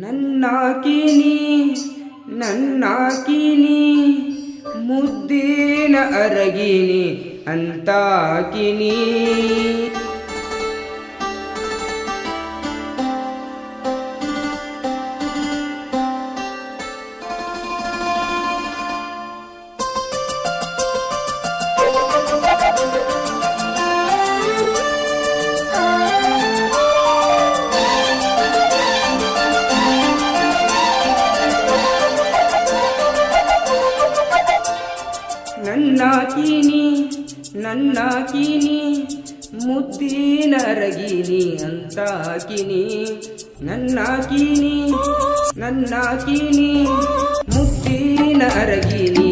ನನ್ನಾಕಿನಿ ನನ್ನಾಕಿನಿ ಮುದ್ದಿನ ಅರಗಿನಿ ಅಂತಾಕಿನಿ. ನನ್ನಾಕಿನಿ ನನ್ನಾಕಿನಿ ಮುದ್ದಿನ ಅರಗಿನಿ ಅಂತಾಕಿನಿ ನನ್ನಾಕಿನಿ ನನ್ನಾಕಿನಿ ಮುದ್ದಿನ ಅರಗಿನಿ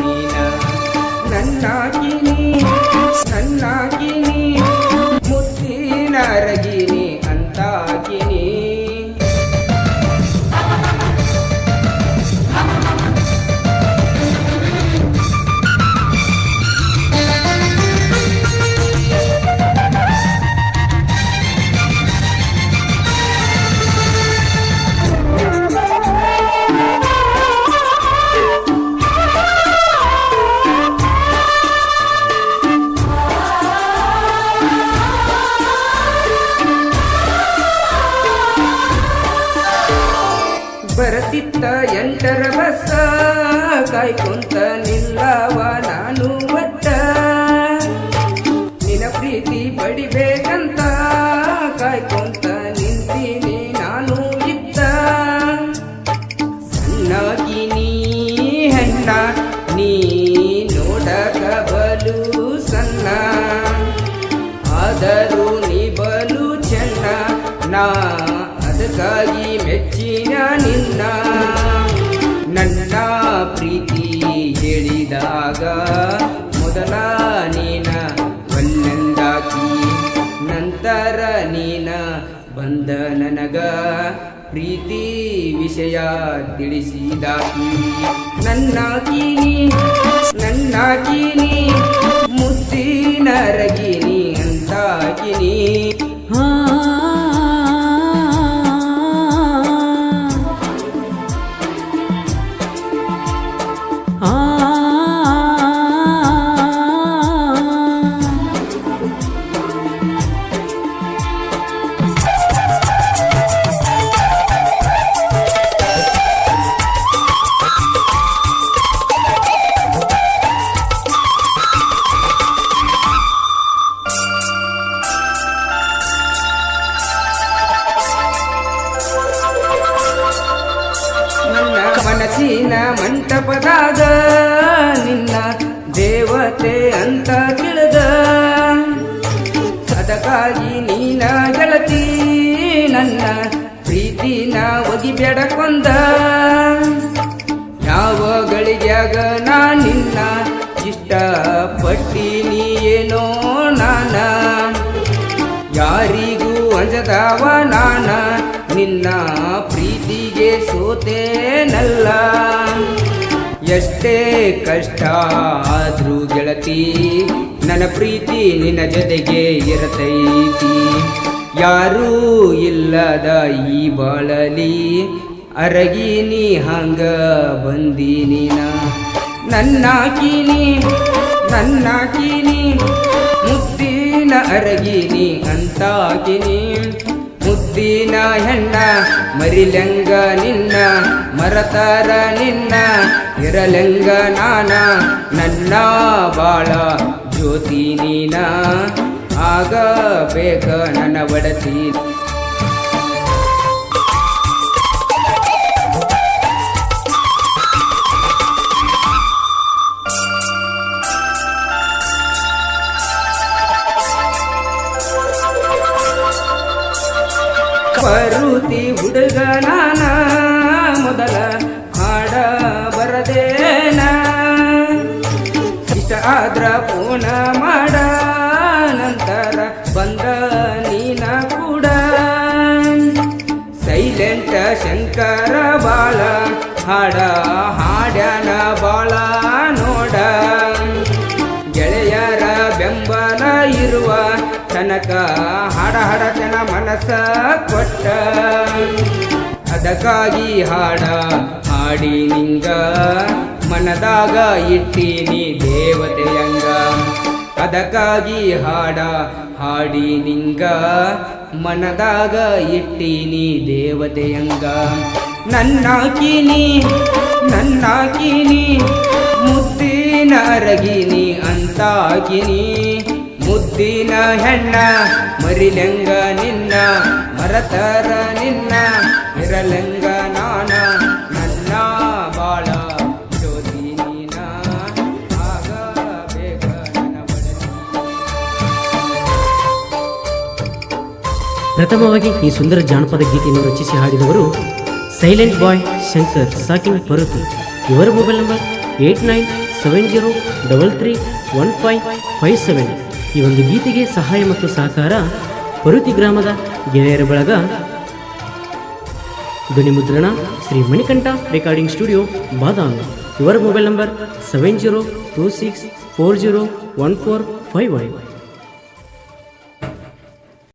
ನೀನ. ನನ್ನಾಗಿ ನೀ ಮುದ್ದಿನ ಬರತಿತ್ತ ಎಂಟರ ಬಸ್ಸ ಕಾಯ್ಕೊಂತ ನಿಲ್ಲವ ನಾನು ಒಟ್ಟ. ನಿನ್ನ ಪ್ರೀತಿ ಪಡಿಬೇಕಂತ ಮೊದಲ ನೀನ ಒಲ್ಲೆಂದಾಕಿ ನಂತರ ನೀನ ಬಂದ ನನಗ ಪ್ರೀತಿ ವಿಷಯ ತಿಳಿಸಿದಾಕಿ. ನನ್ನಾಕಿನಿ ನನ್ನಾಕಿನಿ ಮುತ್ತಿನ ರಗಿನಿ ಅಂತಾಕಿನಿ ಆ ಮನಸ್ಸಿನ ಮಂಟಪದಾಗ, ನಿನ್ನ ದೇವತೆ ಅಂತ ತಿಳಿದ. ಅದಕ್ಕಾಗಿ ನೀನ ಗೆಳತಿ, ನನ್ನ ಪ್ರೀತಿನ ಒಗಿಬೇಡ ಕೊಂದ ಯಾವ ಗಳಿಗ್ಯಾಗ ನಾ ನಿನ್ನ ಇಷ್ಟ ಪಟ್ಟಿನಿ ಏನೋ ನಾನ. ಯಾರಿಗೂ ಅಂಜದವ ನಾನ, ನಿನ್ನ ಪ್ರೀತಿಗೆ ಸೋತೇನಲ್ಲ ಎಷ್ಟೇ ಕಷ್ಟ ಆದ್ರೂ ಗೆಳತಿ, ನನ್ನ ಪ್ರೀತಿ ನಿನ್ನ ಜೊತೆಗೆ ಇರತೈತಿ. ಯಾರೂ ಇಲ್ಲದ ಈ ಬಾಳಲಿ ಅರಗಿನಿ ಹಂಗ ಬಂದೀನಿ ನನ್ನಾಕಿನಿ ನನ್ನಾಕಿನಿ ಮುತ್ತಿನ ಅರಗಿನಿ ಅಂತಾಕಿನಿ. ಮುದ್ದಿನ ಹೆಣ್ಣ, ಮರಿಲೆಂಗ ನಿನ್ನ, ಮರತರ ನಿನ್ನ, ಇರಲೆಂಗ ನಾನ, ನನ್ನ ಬಾಳ ಜ್ಯೋತಿ ನೀನ. ಆಗಬೇಕ ನನ್ನ ಬಡತಿ ಪರುತಿ ಹುಡುಗ ನಾನ, ಮೊದಲ ಹಾಡ ಬರದೇನ? ಇಷ್ಟ ಆದ್ರ ಪೂನ ಮಾಡ, ನಂತರ ಬಂದ ನೀನ ಕೂಡ. ಸೈಲೆಂಟ ಶಂಕರ ಬಾಳ, ಹಾಡ ಹಾಡ್ಯಾನ ಬಾಳ ನೋಡ. ಗೆಳೆಯರ ಬೆಂಬಲ ಇರುವ ತನಕ ಹಾಡ ಹಾಡ ಜನ ಮನಸ ಕೊಟ್ಟ. ಅದಕ್ಕಾಗಿ ಹಾಡ ಹಾಡಿ ನಿಂಗ, ಮನದಾಗ ಇಟ್ಟೀನಿ ದೇವತೆಯಂಗ. ಅದಕ್ಕಾಗಿ ಹಾಡ ಹಾಡಿ ನಿಂಗ, ಮನದಾಗ ಇಟ್ಟೀನಿ ದೇವತೆಯಂಗ. ನನ್ನಾಕಿನಿ ನನ್ನಾಕಿನಿ ಮುತ್ತಿನ ಅರಗಿನಿ ಅಂತಾಕಿನಿ. ಮುದ್ದಿನ ಹೆಣ್ಣ, ಮರಿಲೆಂಗ ನಿನ್ನ, ಮರತರ ನಿನ್ನ, ಇರಲೆಂಗ ನಾನ, ನನ್ನ ಬಾಳ ಪ್ರಥಮವಾಗಿ ಈ ಸುಂದರ ಜಾನಪದ ಗೀತೆಯನ್ನು ರಚಿಸಿ ಹಾಡಿದವರು ಸೈಲೆಂಟ್ ಬಾಯ್ ಶಂಕರ್, ಸಾಕಿನ್ ಪರತು. ಇವರ mobile number eight nine seven zero double three one five five seven. ಈ ಒಂದು ಗೀತೆಗೆ ಸಹಾಯ ಮತ್ತು ಸಹಕಾರ ಪರುತಿ ಗ್ರಾಮದ ಗೆಳೆಯರ ಬಳಗ ಧ್ವನಿ ಮುದ್ರಣ ಶ್ರೀ ಮಣಿಕಂಠ ರೆಕಾರ್ಡಿಂಗ್ ಸ್ಟುಡಿಯೋ, ಬಾದಾಮಿ. ಇವರ mobile number seven zero two six four zero one four five one